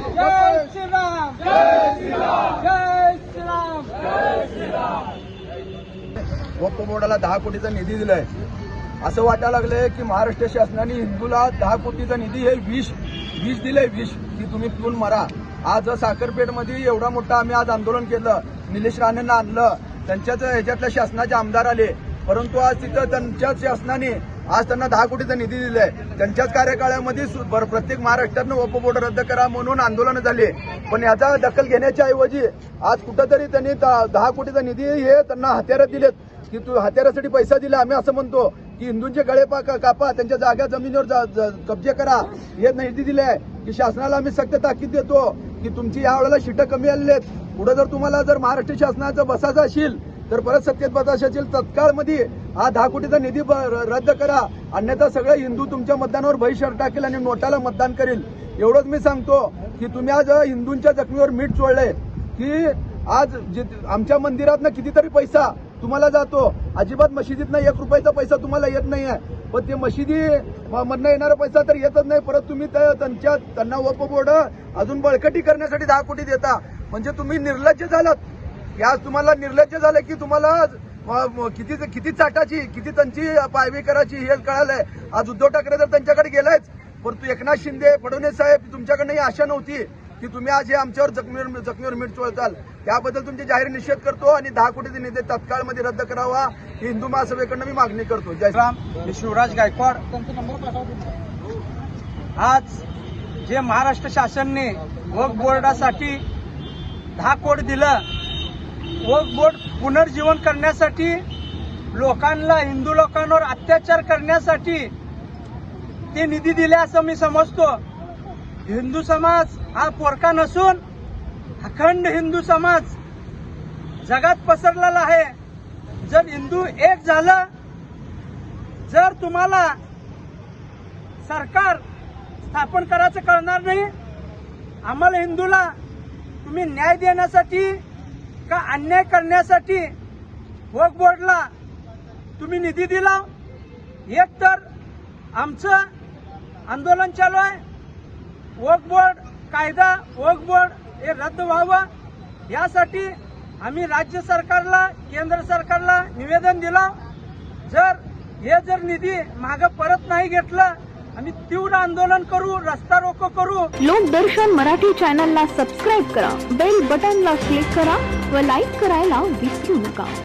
जय वक्फ बोर्डाला दहा कोटीचा निधी दिलाय. असं वाटायला लागलंय की महाराष्ट्र शासनाने हिंदूला दहा कोटीचा निधी हे विष विष दिलंय विष. की तुम्ही पिऊन मरा. आज साखरपेठमध्ये एवढा मोठा आम्ही आज आंदोलन केलं. निलेश राणेंना आणलं. त्यांच्याच ह्याच्यातल्या शासनाचे आमदार आले. परंतु आज तिथं त्यांच्याच शासनाने आज त्यांना दहा कोटीचा निधी दिलाय. त्यांच्याच कार्यकाळामध्ये प्रत्येक महाराष्ट्रातनं वप बोर्ड रद्द करा म्हणून आंदोलन झाले. पण याचा दखल घेण्याच्या ऐवजी आज कुठंतरी त्यांनी दहा कोटीचा निधी हे त्यांना हत्यारं दिलेत. की तू हत्यारासाठी पैसा दिला आम्ही असं म्हणतो की हिंदूंचे गळे पा कापा त्यांच्या जागा जमिनीवर जा- कब्जे करा. हे निधी दिले आहे की शासनाला आम्ही सक्त ताकीद देतो की तुमची या वेळेला शिटं कमी आलेली आहेत पुढे जर तुम्हाला जर महाराष्ट्र शासनाचं बसायचं असेल तर परत सत्तेत बसायचं असेल तत्काळमध्ये हा दहा कोटीचा निधी ब- र- रद्द करा. अन्यथा सगळे हिंदू तुमच्या मतदानावर बहिष्कार टाकेल आणि नोटाला मतदान करेल. एवढंच मी सांगतो की तुम्ही आज हिंदूंच्या जखमीवर मीठ चोळले की आज आमच्या मंदिरातनं कितीतरी पैसा तुम्हाला जातो. अजिबात मशिदीतनं एक रुपयाचा पैसा तुम्हाला येत नाही आहे पण ते मशिदी मधनं येणारा पैसा तर येतच नाही. परत तुम्ही त्यांच्या त्यांना वप बोर्ड अजून बळकटी करण्यासाठी दहा कोटी देता. म्हणजे तुम्ही निर्लज्ज झालात. की आज तुम्हाला निर्लज्ज झालं की तुम्हाला आज किती किती चाटाची किती त्यांची पायवी करायची हे कळालंय. आज उद्धव ठाकरे तर त्यांच्याकडे गेलायच परंतु एकनाथ शिंदे फडणवीस साहेब तुमच्याकडनं ही आशा नव्हती की तुम्ही आज हे आमच्यावर जखमीवर जखमीवर मीठ चोळताल. त्याबद्दल तुमचे जाहीर निषेध करतो आणि दहा कोटीचे निधी तत्काळमध्ये रद्द करावा. ही हिंदू महासभेकडनं मी मागणी करतो. जय राम मी शिवराज गायकवाड. आज जे महाराष्ट्र शासनने वक बोर्डासाठी दहा कोट दिलं वक बोर्ड पुनर्जीवन करण्यासाठी लोकांना हिंदू लोकांवर अत्याचार करण्यासाठी ते निधी दिले असं मी समजतो. हिंदू समाज हा पोरका नसून अखंड हिंदू समाज जगात पसरलेला आहे. जर हिंदू एक झालं जर तुम्हाला सरकार स्थापन करायचं कळणार नाही आम्हाला हिंदूला तुम्ही न्याय देण्यासाठी का अन्याय करण्यासाठी वक बोर्डला तुम्ही निधी दिला? एक तर आमचं आंदोलन चालू आहे. वक बोर्ड कायदा वक बोर्ड हे रद्द व्हावं. यासाठी आम्ही राज्य सरकारला केंद्र सरकारला निवेदन दिलं. जर हे जर निधी मागं परत नाही घेतलं आम्ही तीव्र आंदोलन करू रस्ता रोको करू. लोकदर्शन मराठी चॅनलला सबस्क्राईब करा. बेल बटनला क्लिक करा व लाईक करायला विसरू नका.